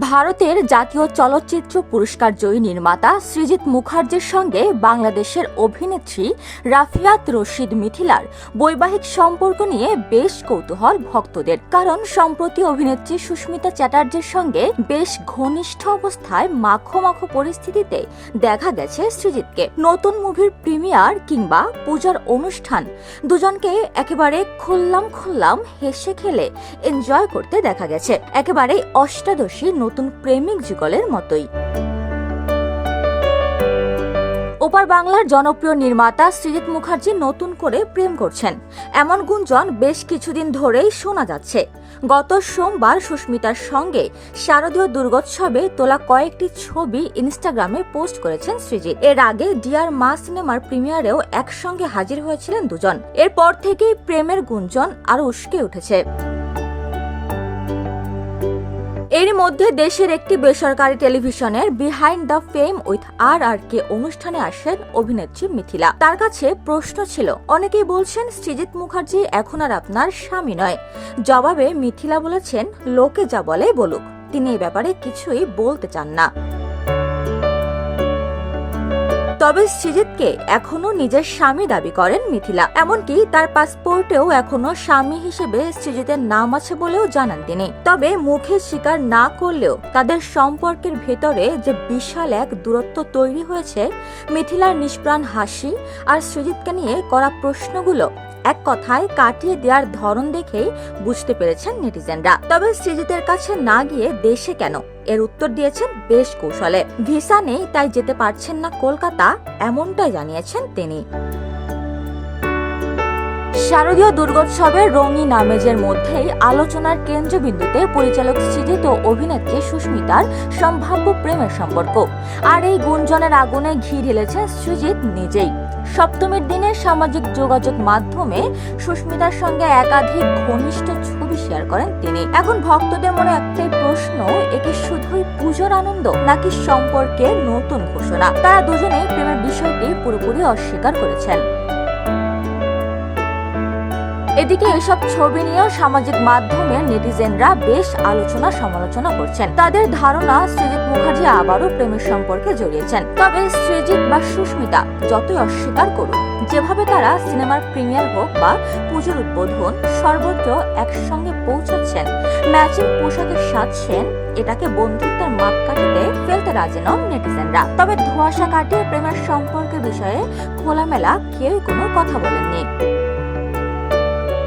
ভারতের জাতীয় চলচ্চিত্র পুরস্কার জয়ী নির্মাতা সৃজিত মুখার্জির সঙ্গে বাংলাদেশের অভিনেত্রী রাফিয়াত রশিদ মিথিলার বৈবাহিক সম্পর্ক নিয়ে বেশ কৌতূহল ভক্তদের। কারণ সম্প্রতি অভিনেত্রী সুস্মিতা চ্যাটার্জির সঙ্গে বেশ ঘনিষ্ঠ অবস্থায় মাখো মাখো পরিস্থিতিতে দেখা গেছে সৃজিতকে। নতুন মুভির প্রিমিয়ার কিংবা পূজার অনুষ্ঠান দুজনকে একেবারে খুললাম খুললাম হেসে খেলে এনজয় করতে দেখা গেছে। একেবারে অষ্টাদশী নতুন প্রেমিক যুগলের মতোই। ওপার বাংলার জনপ্রিয় নির্মাতা সৃজিত মুখার্জি নতুন করে প্রেম করছেন। এমন গুঞ্জন বেশ কিছুদিন ধরেই শোনা যাচ্ছে। গত সোমবার সুস্মিতার সঙ্গে শারদীয় দুর্গোৎসবে তোলা কয়েকটি ছবি ইনস্টাগ্রামে পোস্ট করেছেন সৃজিত এর আগে ডিয়ার মা সিনেমার প্রিমিয়ারেও একসঙ্গে হাজির হয়েছিলেন দুজন। এরপর থেকেই প্রেমের গুঞ্জন আরও উস্কে উঠেছে। এরই মধ্যে দেশের একটি বেসরকারি টেলিভিশনের behind the fame with R R K অনুষ্ঠানে আসেন অভিনেত্রী মিথিলা। তার কাছে প্রশ্ন ছিল, অনেকেই বলছেন সৃজিত মুখার্জি এখন আর আপনার স্বামী নয়। জবাবে মিথিলা বলেছেন, লোকে যা বলে বলুক। তিনি এ ব্যাপারে কিছুই বলতে চান না। তবে সৃজিতকে এখনও নিজের স্বামী দাবি করেন মিথিলা। এমনকি তার পাসপোর্টেও এখনও স্বামী হিসেবে সৃজিতের নাম আছে বলেও জানান তিনি। তবে মুখে স্বীকার না করলেও তাদের সম্পর্কের ভেতরে যে বিশাল এক দূরত্ব তৈরি হয়েছে, মিথিলার নিষ্প্রাণ হাসি আর সৃজিতকে নিয়ে করা প্রশ্নগুলো এক কথায় কাটিয়ে দেওয়ার ধরন দেখেই বুঝতে পেরেছেন নেটিজেনরা। তবে সৃজিতের কাছে না গিয়ে দেশে কেন? এর উত্তর দিয়েছেন বেশ কৌশলে। ভিসা নেই, তাই যেতে পারছেন না কলকাতা, এমনটাই জানিয়েছেন তিনি। শারদীয় দুর্গোৎসবের রঙিন আমেজের মধ্যেই আলোচনার কেন্দ্রবিন্দুতে পরিচালক সৃজিত অভিনেত্রী সুস্মিতার সম্ভাব্য প্রেমের সম্পর্ক। আর এই গুঞ্জনের আগুনে ঘি ঢেলেছেন সৃজিত নিজেই। সপ্তমীর দিনে সামাজিক যোগাযোগ মাধ্যমে সুস্মিতার সঙ্গে একাধিক ঘনিষ্ঠ ছবি শেয়ার করেন তিনি। এখন ভক্তদের মনে একটাই প্রশ্ন, এটি শুধুই পুজোর আনন্দ নাকি সম্পর্কে নতুন ঘোষণা? তারা দুজনে প্রেমের বিষয়টি পুরোপুরি অস্বীকার করেছেন। এদিকে এসব ছবি নিয়েও সামাজিক মাধ্যমে নেটিজেনরা বেশ আলোচনা সমালোচনা করছেন। তাদের ধারণা, সৃজিত মুখার্জি আবারও প্রেমের সম্পর্কে জড়িয়েছেন। তবে সৃজিত বা সুস্মিতা যতই অস্বীকার করুন যেভাবে তারা সিনেমার প্রিমিয়ার হোক বা পুজোর উদ্বোধন, সর্বত্র একসঙ্গে পৌঁছাচ্ছেন। ম্যাচিং পোশাকে সাজছেন এটাকে বন্ধুত্বের মাপকাঠিতে ফেলতে রাজি নন নেটিজেনরা। তবে ধোঁয়াশা কাটিয়ে প্রেমের সম্পর্কের বিষয়ে খোলামেলা কেউ কোনো কথা বলেননি।